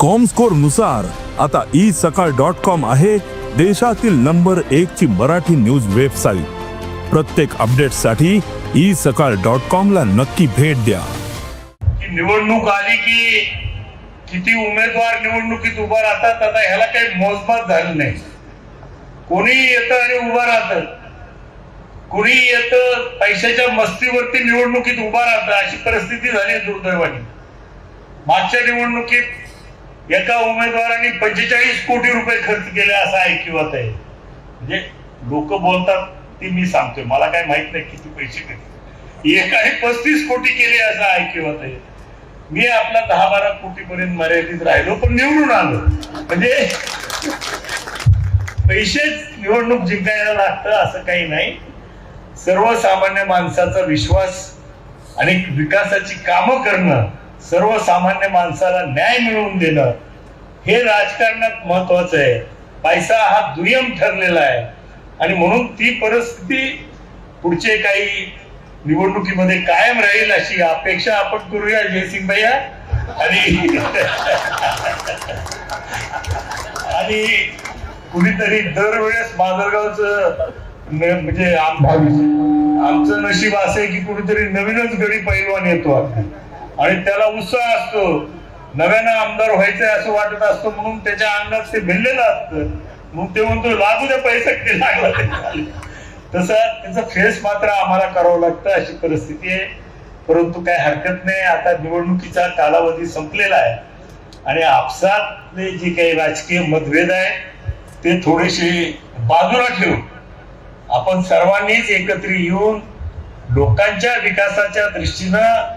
कॉमस्कोरनुसार आता ई सकाळ dot com आहे देशातील नंबर एक ची मराठी न्यूज वेबसाईट प्रत्येक अपडेटसाठी ई सकाळ डॉट कॉम ला नक्की भेट द्या. निवडणूक आली की किती उमेदवार निवडणुकीत उभा राहतात आता ह्याला काही मोजमाप झालं नाही. कोणी येतं आणि उभं राहतं. कोणी येतं पैशाच्या मस्तीवरती निवडणुकीत उभा राहतं अशी परिस्थिती झाली दुर्दैवानी दुर्दैवाने. मागच्या निवडणुकीत एका उमेदवाराने पंचेचाळीस कोटी रुपये खर्च केले असं ऐकिवत आहे. म्हणजे लोक बोलतात ते मी सांगतोय मला काय माहीत नाही किती पैसे केले. एकाने पस्तीस कोटी केले असं ऐकिवत आहे. मी आपला दहा बारा कोटी पर्यंत मर्यादित राहिलो पण निवडून आलो. म्हणजे पैसेच निवडणूक जिंकायला लागतं असं काही नाही. सर्वसामान्य माणसाचा विश्वास आणि विकासाची कामं करणं सर्वसामान्य माणसाला न्याय मिळवून देणं हे राजकारणात महत्वाचं आहे. पैसा हा दुय्यम ठरलेला आहे. आणि म्हणून ती परिस्थिती पुढचे काही निवडणुकीमध्ये कायम राहील अशी अपेक्षा आपण करूया जयसिंग भैया आणि आणि कुणीतरी दरवेळेस माजलगावच म्हणजे आमचं नशीब असं आहे की कुणीतरी नवीनच गडी पैलवान येतो आता. आणि त्याला उत्साह असतो. नव्यानं आमदार व्हायचंय असं वाटत असतं म्हणून त्याच्या अंगात ते भिडलेलं असतं. मग ते म्हणतो लागू द्या पैसे. किती लागला तसं त्याचं फेस मात्र आम्हाला करावं लागतं अशी परिस्थिती आहे. परंतु काय हरकत नाही. आता निवडणुकीचा कालावधी संपलेला आहे. आणि आपसातले जे काही राजकीय मतभेद आहे ते थोडेसे बाजूला ठेवून आपण सर्वांनीच एकत्र येऊन लोकांच्या विकासाच्या दृष्टीनं